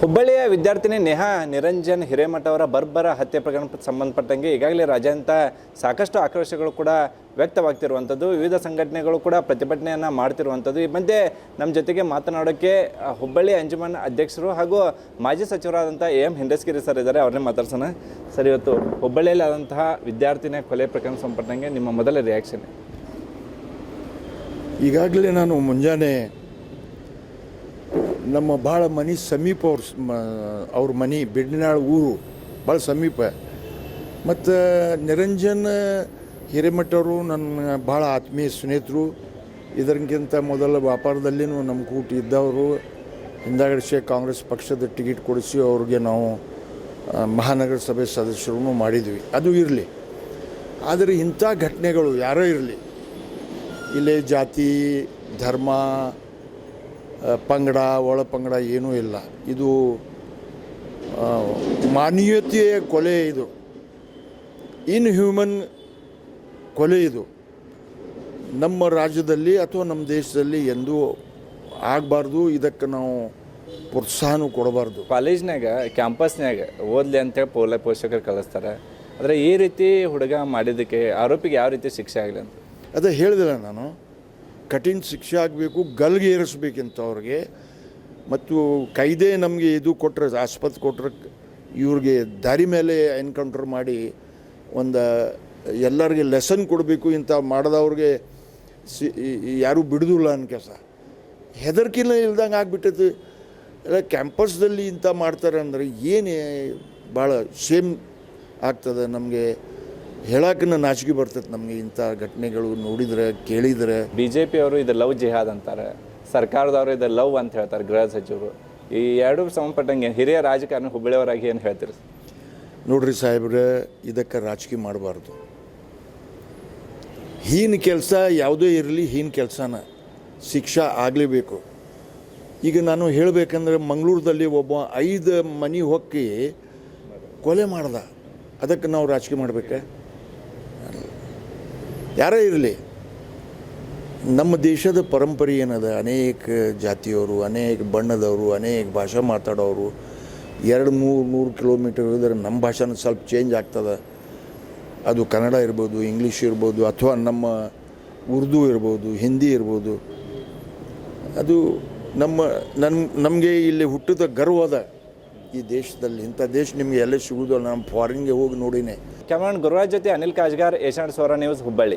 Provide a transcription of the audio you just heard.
ಹುಬ್ಬಳ್ಳಿಯ ವಿದ್ಯಾರ್ಥಿನಿ ನೇಹಾ ನಿರಂಜನ್ ಹಿರೇಮಠ ಅವರ ಬರ್ಬರ ಹತ್ಯೆ ಪ್ರಕರಣ ಸಂಬಂಧಪಟ್ಟಂಗೆ ಈಗಾಗಲೇ ರಾಜ್ಯಾದ್ಯಂತ ಸಾಕಷ್ಟು ಆಕ್ರೋಶಗಳು ಕೂಡ ವ್ಯಕ್ತವಾಗ್ತಿರುವಂಥದ್ದು. ವಿವಿಧ ಸಂಘಟನೆಗಳು ಕೂಡ ಪ್ರತಿಭಟನೆಯನ್ನು ಮಾಡ್ತಿರುವಂಥದ್ದು. ಈ ಮಧ್ಯೆ ನಮ್ಮ ಜೊತೆಗೆ ಮಾತನಾಡೋಕ್ಕೆ ಹುಬ್ಬಳ್ಳಿ ಅಂಜುಮನ್ ಅಧ್ಯಕ್ಷರು ಹಾಗೂ ಮಾಜಿ ಸಚಿವರಾದಂಥ ಎ ಎಂ ಹಿಂಡಸ್ಗಿರಿ ಸರ್ ಇದ್ದಾರೆ. ಅವ್ರನ್ನೇ ಮಾತಾಡ್ಸೋಣ. ಸರ್, ಇವತ್ತು ಹುಬ್ಬಳ್ಳಿಯಲ್ಲಿ ಆದಂತಹ ವಿದ್ಯಾರ್ಥಿನಿಯ ಕೊಲೆ ಪ್ರಕರಣ ಸಂಬಂಧಪಟ್ಟಂಗೆ ನಿಮ್ಮ ಮೊದಲ ರಿಯಾಕ್ಷನ್ ಈಗಾಗಲೇ ನಾನು ಮುಂಜಾನೆ ನಮ್ಮ ಭಾಳ ಮನೆ ಸಮೀಪ ಅವ್ರ ಅವ್ರ ಮನೆ ಬಿಡ್ನಾಳ್ ಊರು ಭಾಳ ಸಮೀಪ. ಮತ್ತು ನಿರಂಜನ್ ಹಿರೇಮಠವರು ನನ್ನ ಭಾಳ ಆತ್ಮೀಯ ಸ್ನೇಹಿತರು. ಇದಕ್ಕಿಂತ ಮೊದಲ ವ್ಯಾಪಾರದಲ್ಲಿನೂ ನಮ್ಮ ಕೂಟ ಇದ್ದವರು. ಹಿಂದಾಗಡಿಸಿ ಕಾಂಗ್ರೆಸ್ ಪಕ್ಷದ ಟಿಕೆಟ್ ಕೊಡಿಸಿ ಅವ್ರಿಗೆ ನಾವು ಮಹಾನಗರ ಸಭೆ ಸದಸ್ಯರು ಮಾಡಿದ್ವಿ. ಅದು ಇರಲಿ. ಆದರೆ ಇಂಥ ಘಟನೆಗಳು ಯಾರೋ ಇರಲಿ. ಇಲ್ಲೇ ಜಾತಿ, ಧರ್ಮ ಪಂಗಡ ಒಳ ಪಂಗಡ ಏನೂ ಇಲ್ಲ. ಇದು ಮಾನವೀಯತೆಯ ಕೊಲೆ ಇದು. ಇನ್ ಹ್ಯೂಮನ್ ಕೊಲೆ ಇದು. ನಮ್ಮ ರಾಜ್ಯದಲ್ಲಿ ಅಥವಾ ನಮ್ಮ ದೇಶದಲ್ಲಿ ಎಂದೂ ಆಗಬಾರ್ದು ಇದಕ್ಕೆ ನಾವು ಪ್ರೋತ್ಸಾಹನೂ ಕೊಡಬಾರ್ದು. ಕಾಲೇಜ್ನಾಗ ಕ್ಯಾಂಪಸ್ನ್ಯಾಗ ಓದ್ಲಿ ಅಂತೇಳಿ ಪೋಲ ಪೋಷಕರು ಕಳಿಸ್ತಾರೆ. ಆದರೆ ಈ ರೀತಿ ಹುಡುಗ ಮಾಡಿದ್ದಕ್ಕೆ ಆರೋಪಿಗೆ ಯಾವ ರೀತಿ ಶಿಕ್ಷೆ ಆಗಲಿ ಅಂತ? ಅದೇ ಹೇಳಿದಿಲ್ಲ ನಾನು. ಕಠಿಣ ಶಿಕ್ಷೆ ಆಗಬೇಕು, ಗಲ್ಗೆ ಏರಿಸ್ಬೇಕಿಂತ ಅವ್ರಿಗೆ ಮತ್ತು ಕೈದೆ ನಮಗೆ ಇದು ಕೊಟ್ಟರೆ ಆಸ್ಪತ್ರೆ ಕೊಟ್ಟರೆ ಇವ್ರಿಗೆ ದಾರಿ ಮೇಲೆ ಎನ್ಕೌಂಟರ್ ಮಾಡಿ, ಒಂದು ಎಲ್ಲರಿಗೆ ಲೆಸನ್ ಕೊಡಬೇಕು ಇಂಥ ಮಾಡಿದವ್ರಿಗೆ ಸಿ ಯಾರೂ ಬಿಡುದಿಲ್ಲ ಅನ್ನ ಕೆಲಸ. ಹೆದರ್ಕಿಲ್ಲ ಇಲ್ದಂಗೆ ಆಗ್ಬಿಟ್ಟೈತಿ. ಎಲ್ಲ ಕ್ಯಾಂಪಸ್ದಲ್ಲಿ ಇಂಥ ಮಾಡ್ತಾರೆ ಅಂದರೆ ಏನು ಭಾಳ ಸೇಮ್ ಆಗ್ತದೆ ನಮಗೆ. ಹೇಳಕ್ಕೆ ನಾಚಿಕೆ ಬರ್ತೈತೆ ನಮಗೆ ಇಂಥ ಘಟನೆಗಳು ನೋಡಿದ್ರೆ ಕೇಳಿದ್ರೆ. ಬಿ ಜೆ ಪಿಯವರು ಇದು ಲವ್ ಜಿಹಾದ್ ಅಂತಾರೆ. ಸರ್ಕಾರದವರು ಇದು ಲವ್ ಅಂತ ಹೇಳ್ತಾರೆ ಗೃಹ ಸಚಿವರು. ಈ ಎರಡು ಸಂಬಂಧಪಟ್ಟಂಗೆ ಹಿರಿಯ ರಾಜಕಾರಣಿ ಹುಬ್ಬಳ್ಳಿಯವರಾಗಿ ಏನು ಹೇಳ್ತೀರಿ? ನೋಡ್ರಿ ಸಾಹೇಬ್ರೆ ಇದಕ್ಕೆ ರಾಜಕೀಯ ಮಾಡಬಾರ್ದು. ಹೀನ ಕೆಲಸ ಯಾವುದೇ ಇರಲಿ ಹೀನ ಕೆಲಸನ ಶಿಕ್ಷಾ ಆಗಲೇಬೇಕು. ಈಗ ನಾನು ಹೇಳಬೇಕಂದ್ರೆ ಮಂಗಳೂರದಲ್ಲಿ ಒಬ್ಬ ಐದು ಮನೆ ಹೊಕ್ಕಿ ಕೊಲೆ ಮಾಡ್ದ. ಅದಕ್ಕೆ ನಾವು ರಾಜಕೀಯ ಮಾಡಬೇಕೆ? ಯಾರೇ ಇರಲಿ, ನಮ್ಮ ದೇಶದ ಪರಂಪರೆ ಏನದ? ಅನೇಕ ಜಾತಿಯವರು, ಅನೇಕ ಬಣ್ಣದವರು, ಅನೇಕ ಭಾಷೆ ಮಾತಾಡೋರು, ಎರಡು ಮೂರು ನೂರು ಕಿಲೋಮೀಟರ್ ಇದ್ರೆ ನಮ್ಮ ಭಾಷೆನೂ ಸ್ವಲ್ಪ ಚೇಂಜ್ ಆಗ್ತದೆ. ಅದು ಕನ್ನಡ ಇರ್ಬೋದು ಇಂಗ್ಲೀಷ್ ಇರ್ಬೋದು, ಅಥವಾ ನಮ್ಮ ಉರ್ದು ಇರ್ಬೋದು, ಹಿಂದಿ ಇರ್ಬೋದು. ಅದು ನಮ್ಮ ನನ್ನ ನಮಗೆ ಇಲ್ಲಿ ಹುಟ್ಟಿದ ಗರ್ವ ಅದ. ಈ ದೇಶದಲ್ಲಿ, ಇಂಥ ದೇಶ ನಿಮಗೆ ಎಲ್ಲ ಸಿಗುವುದಲ್ಲ ನಾನು ಫಾರಿನ್ಗೆ ಹೋಗಿ ನೋಡಿನೇ. ಕ್ಯಾಮರಾನ್ ಗುರುರಾಜ್ ಜೊತೆ ಅನಿಲ್ ಕಾಜ್ಗಾರ್ ಏಷ್ಯಾಡ್ ಸೋರ ನ್ಯೂಸ್, ಹುಬ್ಬಳ್ಳಿ.